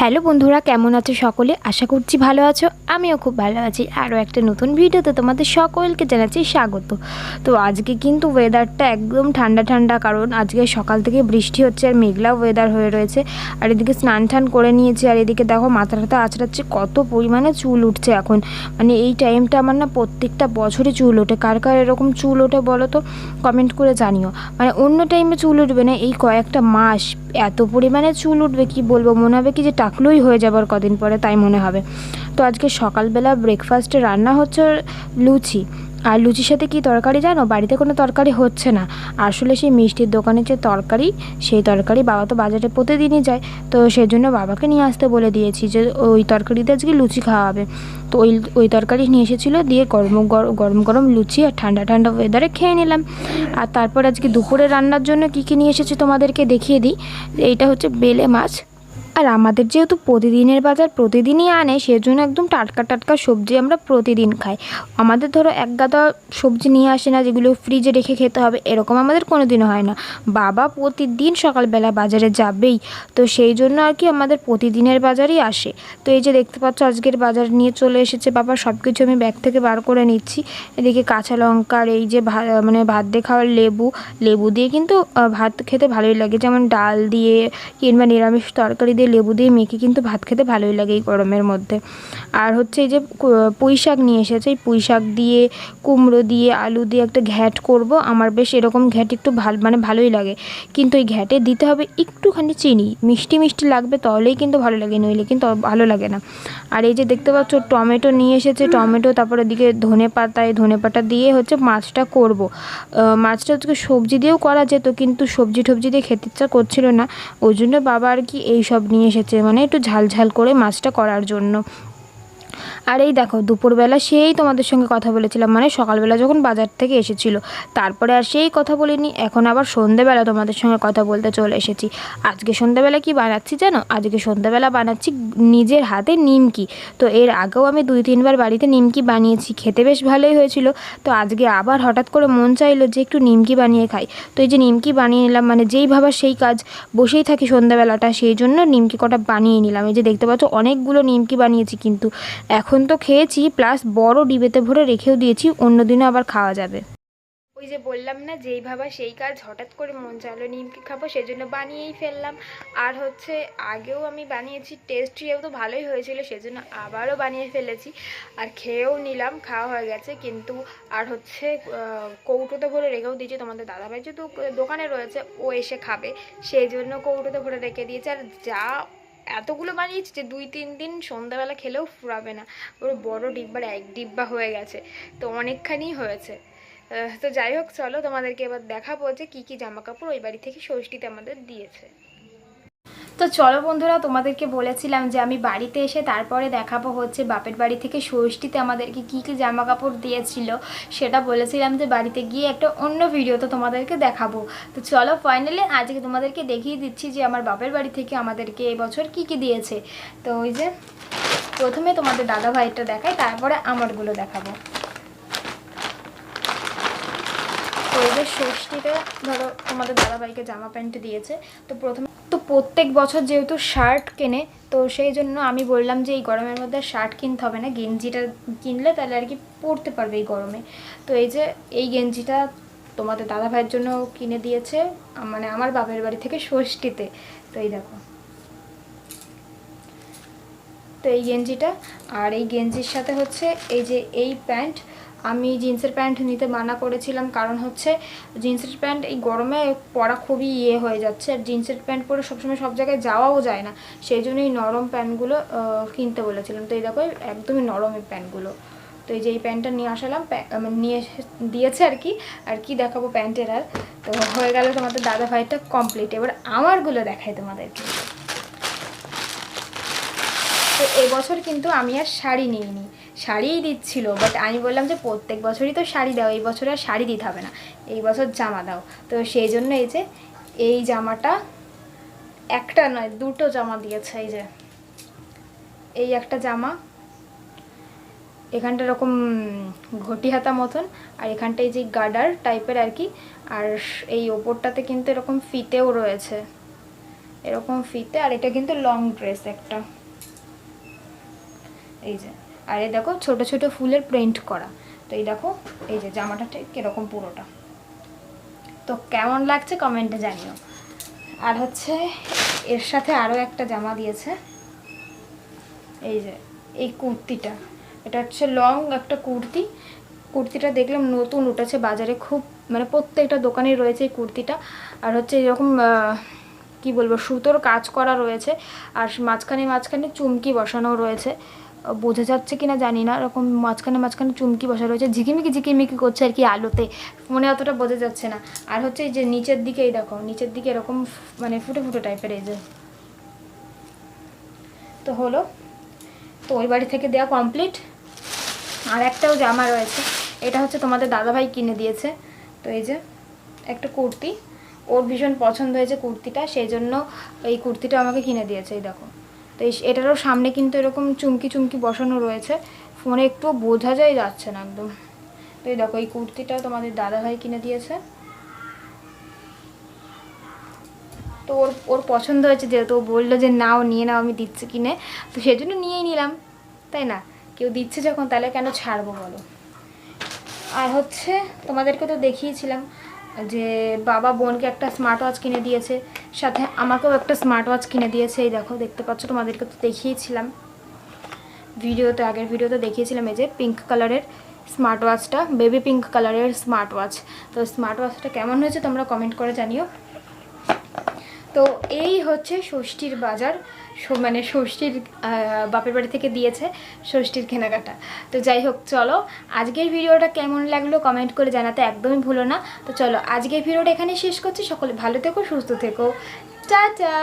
Hello বন্ধুরা, কেমন আছো সকলে? আশা করছি ভালো আছো। আমিও খুব ভালো আছি। আরও একটা নতুন ভিডিওতে তোমাদের সকলকে জানাচ্ছি স্বাগত। তো আজকে কিন্তু ওয়েদারটা একদম ঠান্ডা ঠান্ডা, কারণ আজকে সকাল থেকে বৃষ্টি হচ্ছে আর মেঘলা ওয়েদার হয়ে রয়েছে। আর এদিকে স্নান টান করে নিয়েছি, আর এদিকে দেখো মাথা টাথা আঁচড়াচ্ছে কত পরিমাণে চুল উঠছে এখন। মানে এই টাইমটা আমার না প্রত্যেকটা বছরে চুল ওঠে। কার কার এরকম চুল ওঠে বলো তো কমেন্ট করে জানিও। মানে অন্য টাইমে চুল উঠবে না, এই কয়েকটা মাস এত পরিমাণে চুল উঠবে, কি বলব? মনে হবে কি যে টাকলোই হয়ে যাবার কদিন পরে তাই মনে হবে। তো আজকে সকালবেলা ব্রেকফাস্টে রান্না হচ্ছে লুচি। আর লুচির সাথে কি তরকারি জানো? বাড়িতে কোনো তরকারি হচ্ছে না। আসলে সেই মিষ্টির দোকানে যে তরকারি, সেই তরকারি বাবা তো বাজারে প্রতিদিনই যায়। তো সেই জন্য বাবাকে নিয়ে আসতে বলে দিয়েছি যে, ওই তরকারিতে আজকে লুচি খাওয়া হবে তো ওই ওই তরকারি নিয়ে এসেছিল দিয়ে গরম, গর- গরম গরম লুচি আর ঠান্ডা ঠান্ডা ওয়েদারে খেয়ে নিলাম। আর তারপর আজকে দুপুরে রান্নার জন্য কী কী নিয়ে এসেছি তোমাদেরকে দেখিয়ে দিই। এইটা হচ্ছে বেলে মাছ। আর আমাদের যেহেতু প্রতিদিনের বাজার প্রতিদিনই আনে, সেজন্য একদম টাটকা টাটকা সবজি আমরা প্রতিদিন খাই। আমাদের ধরো এক গাদা সবজি নিয়ে আসে না, যেগুলো ফ্রিজে রেখে খেতে হবে, এরকম আমাদের কোনো দিনও হয় না। বাবা প্রতিদিন সকালবেলা বাজারে যাবেই, তো সেই জন্য আর কি আমাদের প্রতিদিনের বাজারই আসে। তো এই যে দেখতে পাচ্ছ, আজকের বাজার নিয়ে চলে এসেছে বাবা সব কিছু আমি ব্যাগ থেকে বার করে নিচ্ছি। এদিকে কাঁচা লঙ্কা আর এই যে মানে ভাত দিয়ে খাওয়ার লেবু লেবু দিয়ে কিন্তু ভাত খেতে ভালোই লাগে। যেমন ডাল দিয়ে কিংবা নিরামিষ তরকারি দিয়ে লেবু দিয়ে মেখে কিন্তু ভাত খেতে ভালোই লাগে এই গরমের মধ্যে। আর হচ্ছে এই যে পুঁই শাক নিয়ে এসেছে, এই পুঁই শাক দিয়ে, কুমড়ো দিয়ে, আলু দিয়ে একটা ঘ্যাট করব। আমার বেশ এরকম ঘ্যাট একটু ভালো মানে ভালোই লাগে। কিন্তু এই ঘ্যাটে দিতে হবে একটুখানি চিনি। মিষ্টি মিষ্টি লাগবে তাহলেই কিন্তু ভালো লাগে, নইলে কিন্তু ভালো লাগে না। আর এই যে দেখতে পাচ্ছ, টমেটো নিয়ে এসেছে, টমেটো, তারপর এদিকে ধনে পাতা এই ধনে পাতা দিয়ে হচ্ছে মাছটা করব। মাছটা হচ্ছে সবজি দিয়েও করা যেত, কিন্তু সবজি টবজি দিয়ে খেতে ইচ্ছা করছিল না। ওই জন্য বাবা আর কি এই সব নিয়ে এসেছে মানে একটু ঝাল ঝাল করে মাছটা করার জন্য। আর এই দেখো, দুপুরবেলা সেই তোমাদের সঙ্গে কথা বলেছিলাম মানে সকালবেলা যখন বাজার থেকে এসেছিল, তারপরে আর সেই কথা বলিনি, এখন আবার সন্ধেবেলা তোমাদের সঙ্গে কথা বলতে চলে এসেছি। আজকে সন্ধেবেলা কি বানাচ্ছি জানো? আজকে সন্ধেবেলা বানাচ্ছি নিজের হাতে নিমকি। তো এর আগেও আমি দুই তিনবার বাড়িতে নিমকি বানিয়েছি, খেতে বেশ ভালোই হয়েছিল। তো আজকে আবার হঠাৎ করে মন চাইলো যে একটু নিমকি বানিয়ে খাই। তো এই যে নিমকি বানিয়ে নিলাম মানে যেই ভাবা সেই কাজ, বসেই থাকি সন্ধ্যাবেলাটা সেই জন্য নিমকি কটা বানিয়ে নিলাম। এই যে দেখতে পাচ্ছ, অনেকগুলো নিমকি বানিয়েছি কিন্তু। এখন তো খেয়েছি প্লাস বড় ডিবেতে ভরে রেখেও দিয়েছি অন্যদিনও আবার খাওয়া যাবে। ওই যে বললাম না, যেই ভাবা সেই কাজ হঠাৎ করে মন চাইলো নিমকি খাব সেই জন্য বানিয়েই ফেললাম। আর হচ্ছে, আগেও আমি বানিয়েছি টেস্ট তো ভালোই হয়েছিল, সেজন্য আবারও বানিয়ে ফেলেছি। আর খেয়েও নিলাম, খাওয়া হয়ে গেছে, কিন্তু আর হচ্ছে কৌটোতে ভরে রেখেও দিয়েছি। তোমাদের দাদাভাই যেহেতু দোকানে রয়েছে, ও এসে খাবে সেই জন্য কৌটোতে ভরে রেখে দিয়েছে। আর যা এতগুলো বানিয়েছি যে দুই, তিন দিন সন্ধ্যাবেলা খেলেও ফুরাবে না। পুরো বড় ডিব্বার এক ডিব্বা হয়ে গেছে। তো অনেকখানি হয়েছে। তো যাই হোক, চলো তোমাদেরকে এবার দেখাবো যে কী কী জামাকাপড় ওই বাড়ি থেকে ষষ্ঠীতে আমাদের দিয়েছে। তো চলো বন্ধুরা, তোমাদেরকে বলেছিলাম যে আমি বাড়িতে এসে তারপরে দেখাবো হচ্ছে বাপের বাড়ি থেকে ষষ্ঠীতে আমাদেরকে কী কী জামা কাপড় দিয়েছিল, সেটা বলেছিলাম যে বাড়িতে গিয়ে একটা অন্য ভিডিও তো তোমাদেরকে দেখাবো। তো চলো ফাইনালি আজকে তোমাদেরকে দেখিয়ে দিচ্ছি যে আমার বাপের বাড়ি থেকে আমাদেরকে এবছর কী কী দিয়েছে। তো ওই যে প্রথমে তোমাদের দাদা ভাইটা দেখাই তারপরে আমারগুলো দেখাবো। তো ষষ্ঠীতে ধরো তোমাদের দাদাভাইকে জামা প্যান্ট দিয়েছে, তো প্রথমে প্রত্যেক বছর যেহেতু শার্ট কেনে, তো সেই জন্য আমি বললাম যে এই গরমের মধ্যে শার্ট কিনতে হবে না। গেঞ্জিটা কিনলে তাহলে আর কি পরতে পারবে এই গরমে। তো এই যে এই গেঞ্জিটা তোমাদের দাদাভাইয়ের জন্য কিনে দিয়েছে মানে আমার বাপের বাড়ি থেকে ষষ্ঠীতে। তো এই দেখো। তো এই গেঞ্জিটা, আর এই গেঞ্জির সাথে হচ্ছে এই যে এই প্যান্ট আমি জিন্সের প্যান্ট নিতে মানা করেছিলাম। কারণ হচ্ছে জিন্সের প্যান্ট এই গরমে পরা খুবই ইয়ে হয়ে যাচ্ছে। আর জিন্সের প্যান্ট পরে সবসময় সব জায়গায় যাওয়াও যায় না। সেই জন্য এই নরম প্যান্টগুলো কিনতে বলেছিলাম। তো এই দেখো, একদমই নরম এই প্যান্টগুলো তো এই যে এই প্যান্টটা নিয়ে আসালাম মানে নিয়ে দিয়েছে আর কি। আর কি দেখাবো প্যান্টের আর। তো হয়ে গেল তোমাদের দাদা ভাইটা কমপ্লিট এবার আমারগুলো দেখাই তোমাদেরকে। তো এবছর কিন্তু আমি আর শাড়ি নিইনি। শাড়িই দিচ্ছিল বাট আমি বললাম যে প্রত্যেক বছরই তো শাড়ি দাও, এই বছর আর শাড়ি দিতে হবে না। এই বছর জামা দাও। তো সেই জন্য এই যে, এই জামাটা একটা নয়, দুটো জামা দিয়েছে এই যে। এই একটা জামা, এখানটা এরকম ঘটি হাতা মতন, আর এখানটা এই যে গার্ডার টাইপের আর কি, আর এই ওপরটাতে কিন্তু এরকম ফিতেও রয়েছে। এরকম ফিতে, আর এটা কিন্তু লং ড্রেস একটা। এই যে, আর এই দেখো ছোট ছোট ফুলের প্রিন্ট করা। তো এই দেখো, এই যে জামাটা ঠিক এরকম পুরোটা। তো কেমন লাগছে কমেন্টে জানিও। আর হচ্ছে, এর সাথে আরও একটা জামা দিয়েছে। এই যে, এই কুর্তিটা। এটা হচ্ছে লং একটা কুর্তি। কুর্তিটা দেখলাম নতুন উঠেছে বাজারে খুব মানে প্রত্যেকটা দোকানেই রয়েছে এই কুর্তিটা। আর হচ্ছে এরকম কি বলব, সুতোর কাজ করা রয়েছে। আর মাঝখানে মাঝখানে চুমকি বসানো রয়েছে। বোঝা যাচ্ছে কিনা জানি না। এরকম মাঝখানে মাঝখানে চুমকি বসা রয়েছে, ঝিকিমিকি ঝিকিমিকি করছে আর কি আলোতে। ফোনে অতটা বোঝা যাচ্ছে না। আর হচ্ছে এই যে নিচের দিকে, এই দেখো, নিচের দিকে এরকম মানে ফুটে ফুটে টাইপের এই যে। তো হলো, তো ওই বাড়ি থেকে দেওয়া কমপ্লিট আর একটাও জামা রয়েছে, এটা হচ্ছে তোমাদের দাদাভাই কিনে দিয়েছে। তো এই যে একটা কুর্তি, ওর ভীষণ পছন্দ হয়েছে কুর্তিটা, সেই জন্য এই কুর্তিটা আমাকে কিনে দিয়েছে, এই দেখো। তো এটারও সামনে কিন্তু এরকম চুমকি চুমকি বসানো রয়েছে। ফোনে একটু বোঝা যায় যাচ্ছে না একদম। তো এই দেখো, এই কুর্তিটা তোমাদের দাদাভাই কিনে দিয়েছে। তো ওর ওর পছন্দ হয়েছে যেহেতু, ও বলল যে, নাও, নিয়ে নাও, আমি দিচ্ছি কিনে। তো সেজন্য নিয়েই নিলাম, তাই না? কেউ দিচ্ছে যখন, তাহলে কেন ছাড়বো বলো? আর হচ্ছে, তোমাদেরকে তো দেখিয়েছিলাম যে, বাবা বোনকে একটা স্মার্ট ওয়াচ কিনে দিয়েছে। সাথে আমাকেও একটা স্মার্ট ওয়াচ কিনে দিয়েছে। এই দেখো, দেখতে পাচ্ছ, তোমাদেরকে তো দেখিয়েছিলাম। ভিডিওতে, আগের ভিডিওতে দেখিয়েছিলাম এই যে পিঙ্ক কালারের স্মার্ট ওয়াচটা বেবি পিঙ্ক কালারের স্মার্ট ওয়াচ তো স্মার্ট ওয়াচটা কেমন হয়েছে তোমরা কমেন্ট করে জানিও। তো এই হচ্ছে ষষ্ঠীর বাজার মানে ষষ্ঠীর বাপের বাড়ি থেকে দিয়েছে ষষ্ঠীর কেনাকাটা। তো যাই হোক, চলো আজকের ভিডিওটা কেমন লাগল কমেন্ট করে জানাতে একদমই ভুলো না। তো চলো আজকের ভিডিওটা এখানে শেষ করছি। সকলে ভালো থেকো, সুস্থ থেকো। টাটা!